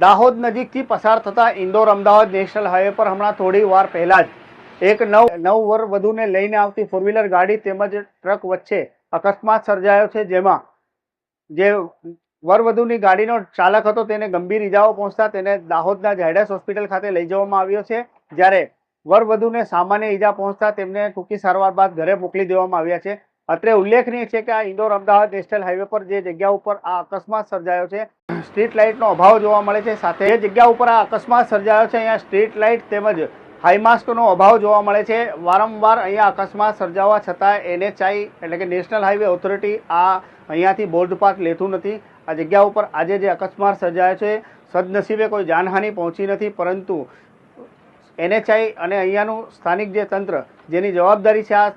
દાહોદ નજીકથી પસાર થતા ઇન્દોર અમદાવાદ નેશનલ હાઈવે પર હમણાં થોડી વાર પહેલા જ એક નવ નવ વર વધુને લઈને આવતી ફોર વ્હીલર ગાડી તેમજ ટ્રક વચ્ચે અકસ્માત સર્જાયો છે, જેમાં જે વરવધુની ગાડીનો ચાલક હતો તેને ગંભીર ઈજાઓ પહોંચતા તેને દાહોદના ઝાયડસ હોસ્પિટલ ખાતે લઈ જવામાં આવ્યો છે. જ્યારે વરવધુને સામાન્ય ઈજા પહોંચતા તેમને ટૂંકી સારવાર બાદ ઘરે મોકલી દેવામાં આવ્યા છે. અત્રે ઉલ્લેખનીય છે કે આ ઇન્દોર અમદાવાદ નેશનલ હાઈવે પર જે જગ્યા ઉપર આ અકસ્માત સર્જાયો છે સ્ટ્રીટ લાઇટનો અભાવ જોવા મળે છે. સાથે જે જગ્યા ઉપર આ અકસ્માત સર્જાયો છે. અહીંયા સ્ટ્રીટ લાઇટ તેમજ હાઈમાસ્કનો અભાવ જોવા મળે છે. વારંવાર અહીંયા અકસ્માત સર્જાવા છતાં એનએચઆઈ એટલે કે નેશનલ હાઈવે ઓથોરિટી આ અહીંયાથી બોર્ડપાથ લેતું નથી. આ જગ્યા ઉપર આજે જે અકસ્માત સર્જાયો છે, સદનસીબે કોઈ જાનહાનિ પહોંચી નથી. પરંતુ એનએચઆઈ અને અહીંયાનું સ્થાનિક જે તંત્ર, જેની જવાબદારી છે આ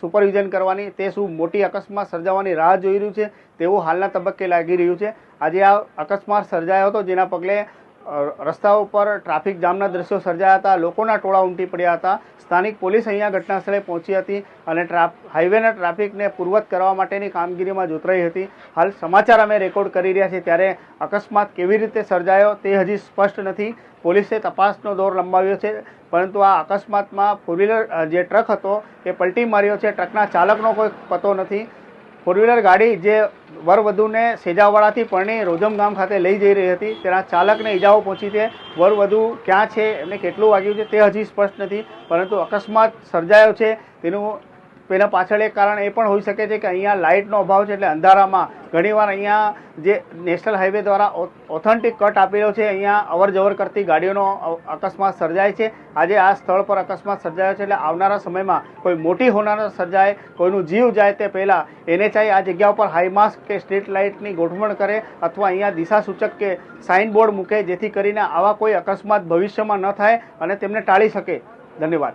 સુપરવિઝન કરવાની, તે શું મોટી અકસ્માત સર્જાવાની રાહ જોઈ રહ્યું છે, તેવું હાલના તબક્કે લાગી રહ્યું છે. આજે આ અકસ્માત સર્જાયો હતો, જેના પગલે રસ્તા ઉપર ટ્રાફિક જામના દ્રશ્યો સર્જાયા હતા. લોકોના ટોળા ઉમટી પડ્યા હતા. સ્થાનિક પોલીસ અહીંયા ઘટના સ્થળે પહોંચી હતી અને હાઈવેના ટ્રાફિકને પૂર્વત કરવા માટેની કામગીરીમાં જોતરાઈ હતી. હાલ સમાચાર અમે રેકોર્ડ કરી રહ્યા છીએ. ત્યારે અકસ્માત કેવી રીતે સર્જાયો તે હજી સ્પષ્ટ નથી. પોલીસે તપાસનો દોર લંબાવ્યો છે. પરંતુ આ અકસ્માતમાં ફોર વ્હીલર જે ટ્રક હતો એ પલટી માર્યો છે. ટ્રકના ચાલકનો કોઈ પતો નથી. ફોર વ્હીલર ગાડી જે વરવધુને સેજાવાડાથી પરણી રોજમ ગામ ખાતે લઈ જઈ રહી હતી. તેના ચાલકને ઈજાઓ પહોંચી છે. વરવધુ ક્યાં છે? એમને કેટલું વાગ્યું છે? તે હજી સ્પષ્ટ નથી. પરંતુ અકસ્માત સર્જાયો છે. તેનું તેના પાછળ એક કારણ એ પણ હોઈ શકે છે કે અહીંયા લાઇટનો અભાવ છે એટલે અંધારામાં ઘણીવાર અહીંયા જે નેશનલ હાઈવે દ્વારા ઓથેન્ટિક કટ આપેલો છે, અહીંયા અવર જવર કરતી ગાડીઓનો અકસ્માત સર્જાય છે. આજે આ સ્થળ પર અકસ્માત સર્જાયો છે એટલે આવનારા સમયમાં કોઈ મોટી હોનારત સર્જાય, કોઈનું જીવ જાય તે પહેલાં એનએચઆઈ આ જગ્યા ઉપર હાઈ માસ્ક કે સ્ટ્રીટ લાઇટની ગોઠવણ કરે અથવા અહીંયા દિશા સૂચક કે સાઇનબોર્ડ મૂકે જેથી કરીને આવા કોઈ અકસ્માત ભવિષ્યમાં ન થાય અને તેમને ટાળી શકે. ધન્યવાદ.